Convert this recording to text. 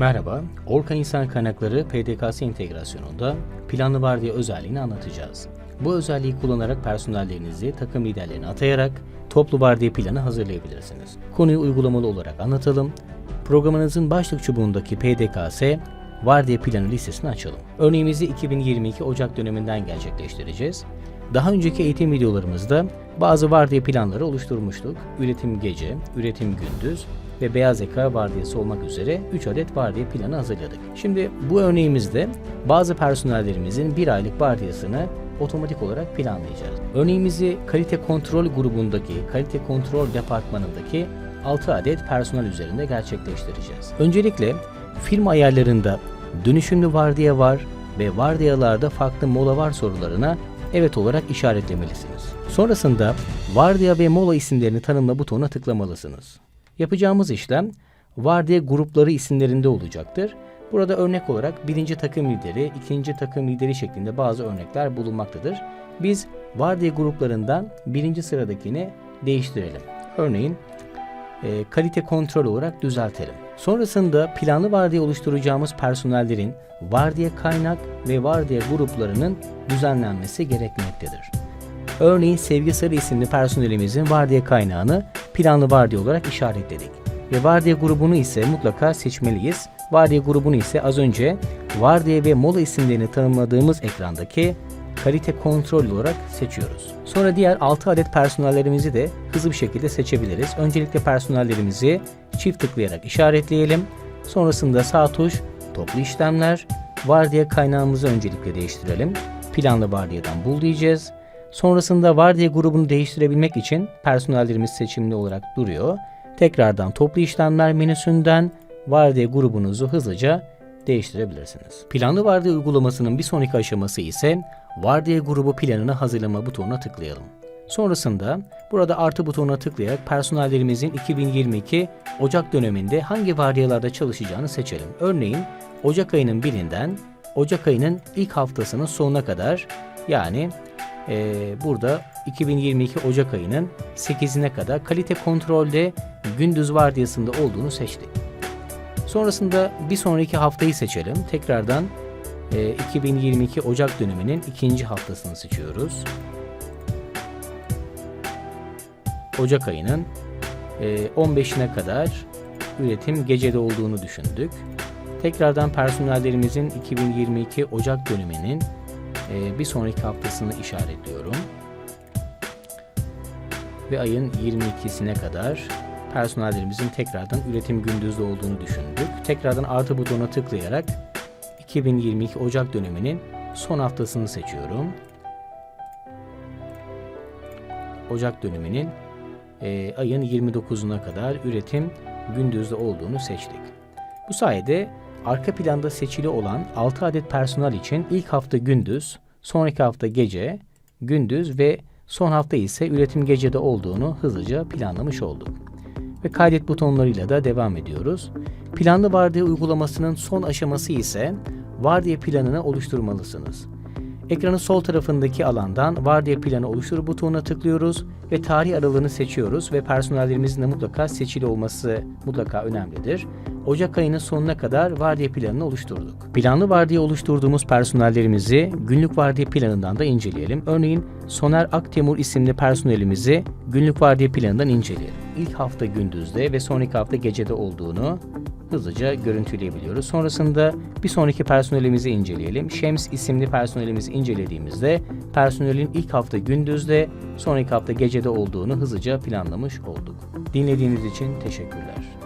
Merhaba, Orka İnsan Kaynakları PDKS entegrasyonunda planlı vardiya özelliğini anlatacağız. Bu özelliği kullanarak personellerinizi takım liderlerine atayarak toplu vardiya planı hazırlayabilirsiniz. Konuyu uygulamalı olarak anlatalım. Programınızın başlık çubuğundaki PDKS vardiya planı listesini açalım. Örneğimizi 2022 Ocak döneminden gerçekleştireceğiz. Daha önceki eğitim videolarımızda bazı vardiya planları oluşturmuştuk. Üretim gece, üretim gündüz ve beyaz yaka vardiyası olmak üzere 3 adet vardiya planı hazırladık. Şimdi bu örneğimizde bazı personellerimizin bir aylık vardiyasını otomatik olarak planlayacağız. Örneğimizi kalite kontrol grubundaki, kalite kontrol departmanındaki 6 adet personel üzerinde gerçekleştireceğiz. Öncelikle firma ayarlarında dönüşümlü vardiya var ve vardiyalarda farklı mola var sorularına evet olarak işaretlemelisiniz. Sonrasında vardiya ve mola isimlerini tanımla butonuna tıklamalısınız. Yapacağımız işlem vardiya grupları isimlerinde olacaktır. Burada örnek olarak birinci takım lideri, ikinci takım lideri şeklinde bazı örnekler bulunmaktadır. Biz vardiya gruplarından birinci sıradakini değiştirelim. Örneğin e, kalite kontrol olarak düzeltelim. Sonrasında planlı vardiya oluşturacağımız personellerin vardiya kaynak ve vardiya gruplarının düzenlenmesi gerekmektedir. Örneğin Sevgi Sarı isimli personelimizin vardiya kaynağını planlı vardiya olarak işaretledik. Ve vardiya grubunu ise mutlaka seçmeliyiz. Vardiya grubunu ise az önce vardiya ve mola isimlerini tanımladığımız ekrandaki kalite kontrol olarak seçiyoruz. Sonra diğer 6 adet personellerimizi de hızlı bir şekilde seçebiliriz. Öncelikle personellerimizi çift tıklayarak işaretleyelim. Sonrasında sağ tuş toplu işlemler, vardiya kaynağımızı öncelikle değiştirelim. Planlı vardiyadan bul diyeceğiz. Sonrasında vardiya grubunu değiştirebilmek için personellerimiz seçimli olarak duruyor. Tekrardan toplu işlemler menüsünden vardiya grubunuzu hızlıca değiştirebilirsiniz. Planlı vardiya uygulamasının bir sonraki aşaması ise vardiya grubu planını hazırlama butonuna tıklayalım. Sonrasında burada artı butonuna tıklayarak personellerimizin 2022 Ocak döneminde hangi vardiyalarda çalışacağını seçelim. Örneğin Ocak ayının birinden Ocak ayının ilk haftasının sonuna kadar yani e, burada 2022 Ocak ayının 8'ine kadar kalite kontrolde gündüz vardiyasında olduğunu seçtik. Sonrasında bir sonraki haftayı seçelim. Tekrardan e, 2022 Ocak döneminin ikinci haftasını seçiyoruz. Ocak ayının e, 15'ine kadar üretim gecede olduğunu düşündük. Tekrardan personellerimizin 2022 Ocak döneminin bir sonraki haftasını işaretliyorum. Ve ayın 22'sine kadar personellerimizin tekrardan üretim gündüzde olduğunu düşündük. Tekrardan artı butonuna tıklayarak 2022 Ocak döneminin son haftasını seçiyorum. Ocak döneminin e, ayın 29'una kadar üretim gündüzde olduğunu seçtik. Bu sayede arka planda seçili olan 6 adet personel için ilk hafta gündüz, sonraki hafta gece, gündüz ve son hafta ise üretim gecede olduğunu hızlıca planlamış olduk. Ve kaydet butonlarıyla da devam ediyoruz. Planlı vardiya uygulamasının son aşaması ise vardiya planını oluşturmalısınız. Ekranın sol tarafındaki alandan vardiya planı oluştur butonuna tıklıyoruz ve tarih aralığını seçiyoruz ve personellerimizin de mutlaka seçili olması mutlaka önemlidir. Ocak ayının sonuna kadar vardiya planını oluşturduk. Planlı vardiya oluşturduğumuz personellerimizi günlük vardiya planından da inceleyelim. Örneğin Soner Aktemur isimli personelimizi günlük vardiya planından inceleyelim. İlk hafta gündüzde ve sonraki hafta gecede olduğunu hızlıca görüntüleyebiliyoruz. Sonrasında bir sonraki personelimizi inceleyelim. Şems isimli personelimizi incelediğimizde personelin ilk hafta gündüzde, sonraki hafta gecede olduğunu hızlıca planlamış olduk. Dinlediğiniz için teşekkürler.